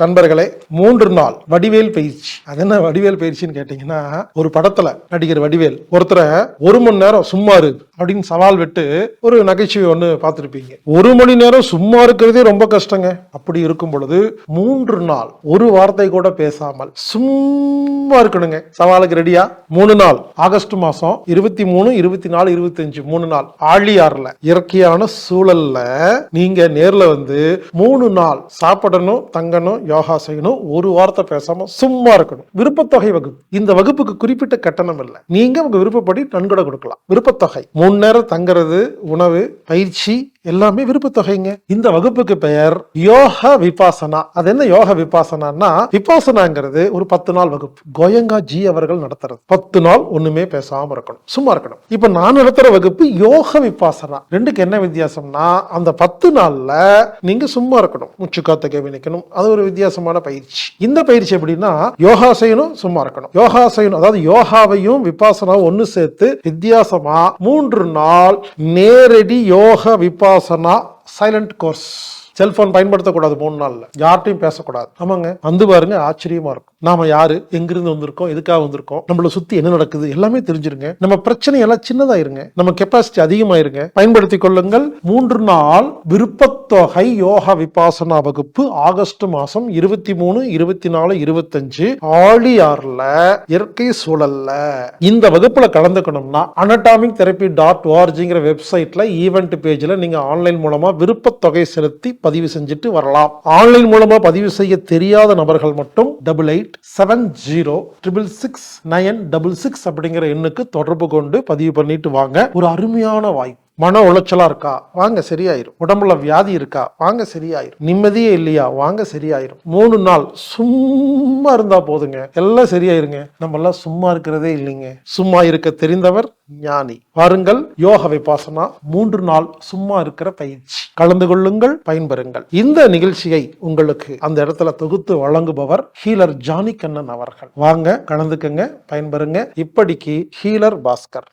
நண்பர்களே மூன்று நாள் வடிவேல் பயிற்சி. அது என்ன வடிவேல் பயிற்சின்னு கேட்டீங்கன்னா ஒரு படத்துல நடிகர் வடிவேல் ஒருத்தரை ஒரு மணி நேரம் சும்மா இருக்கு அப்படின்னு சவால் விட்டு ஒரு நகைச்சுவை ஒன்று பார்த்துருப்பீங்க. ஒரு மணி நேரம் சும்மா இருக்கிறதே ரொம்ப கஷ்டங்க. அப்படி இருக்கும் பொழுது மூன்று நாள் ஒரு வார்த்தை கூட பேசாமல் சும்மா இருக்கணுங்க. சவாலுக்கு ரெடியா மூணு நாள். ஆகஸ்ட் மாசம் இருபத்தி மூணு இருபத்தி நாலு இருபத்தி அஞ்சு மூணு நாள். ஆழியாறுல இயற்கையான சூழல்ல நீங்க நேர்ல வந்து மூணு நாள் சாப்பிடணும் தங்கணும் யோகா செய்யணும் ஒரு வார்த்தை பேசாம சும்மா இருக்கணும். விருப்பத்தொகை வகுப்பு. இந்த வகுப்புக்கு குறிப்பிட்ட கட்டணம் இல்லை. நீங்க உங்க விருப்பப்படி நன்கொடை கொடுக்கலாம். விருப்பத்தொகை. மூணு நேரம் தங்குறது உணவு பயிற்சி எல்லாமே விருப்பத்தொகைங்க. இந்த வகுப்புக்கு பெயர் யோக விபாசனா. அது என்ன யோக விபாசனான்னா விபாசனாங்கிறது ஒரு பத்து நாள் வகுப்பு. கோயங்கா ஜி அவர்கள் நடத்துறது. பத்து நாள் ஒண்ணுமே பேசாம இருக்கணும். சும்மா இருக்கணும். இப்ப நான் நடத்துற வகுப்பு யோக விபாசனா. ரெண்டுக்கு என்ன வித்தியாசம்னா அந்த பத்து நாள்ல நீங்க சும்மா இருக்கணும். மூச்சு காத்த கவனிக்கணும் அது ஒரு வித்தியாசமான பயிற்சி. இந்த பயிற்சி எப்படின்னா யோகா செய்யணும் சும்மா இருக்கணும். யோகா செய்யணும் அதாவது யோகாவையும் விபாசனாவும் ஒன்னு சேர்த்து வித்தியாசமா மூன்று நாள் நேரடி யோக சொன்னா சைலண்ட் கோர்ஸ் செல்போன் பயன்படுத்தக்கூடாது மூணு நாள்ல. யார்ட்டையும் பேசக்கூடாது. ஆமாங்க. வந்து பாருங்க ஆச்சரியமா இருக்கும். நாம யாரு? எங்கிருந்து வந்திருக்கோம்? எதுக்காக வந்திருக்கோம்? நம்மள சுத்தி என்ன நடக்குது? எல்லாமே தெரிஞ்சிருங்க. நம்ம பிரச்சனை எல்லாம் சின்னதாயிருங்க. நம்ம கெப்பாசிட்டி அதிகமாயிருங்க. பயன்படுத்திக் கொள்ளுங்கள். மூன்று நாள் விருப்பத்தொகை யோகா விபாசனா வகுப்பு ஆகஸ்ட் மாசம் இருபத்தி மூணு இருபத்தி நாலு இருபத்தஞ்சு. ஆழியார்ல இயற்கை சூழல்ல. இந்த வகுப்புல கலந்துக்கணும்னா அனடாமிக் தெரப்பி டாட் ஓஆர்ஜிங்கிற வெப்சைட்ல ஈவெண்ட் பேஜ்ல நீங்க ஆன்லைன் மூலமா விருப்பத்தொகை செலுத்தி பதிவு செஞ்சுட்டு வரலாம். ஆன்லைன் மூலமா பதிவு செய்ய தெரியாத நபர்கள் மட்டும் double eight seven zero triple six nine double six அப்படிங்கிற எண்ணுக்கு தொடர்பு கொண்டு பதிவு பண்ணிட்டு வாங்க ஒரு அருமையான வாய்ப்பு மன உளைச்சலா இருக்கா வாங்க சரியாயிரும் உடம்புல வியாதி இருக்கா வாங்க சரியாயிரும் நிம்மதியே இல்லையா வாங்க சரியாயிரும் மூணு நாள் சும்மா இருந்தா போதுங்க எல்லாம் சரியாயிருங்க நம்ம எல்லாம் சும்மா இருக்கிறதே இல்லைங்க சும்மா இருக்க தெரிந்தவர் ஞானி வாருங்கள் யோக விபாசனா மூன்று நாள் சும்மா இருக்கிற பயிற்சி கலந்து கொள்ளுங்கள் பயன்பெறுங்கள். இந்த நிகழ்ச்சியை உங்களுக்கு அந்த இடத்துல தொகுத்து வழங்குபவர் ஹீலர் ஜானி கண்ணன் அவர்கள். வாங்க கலந்துக்கங்க பயன்பெறுங்க. இப்படிக்கு ஹீலர் பாஸ்கர்.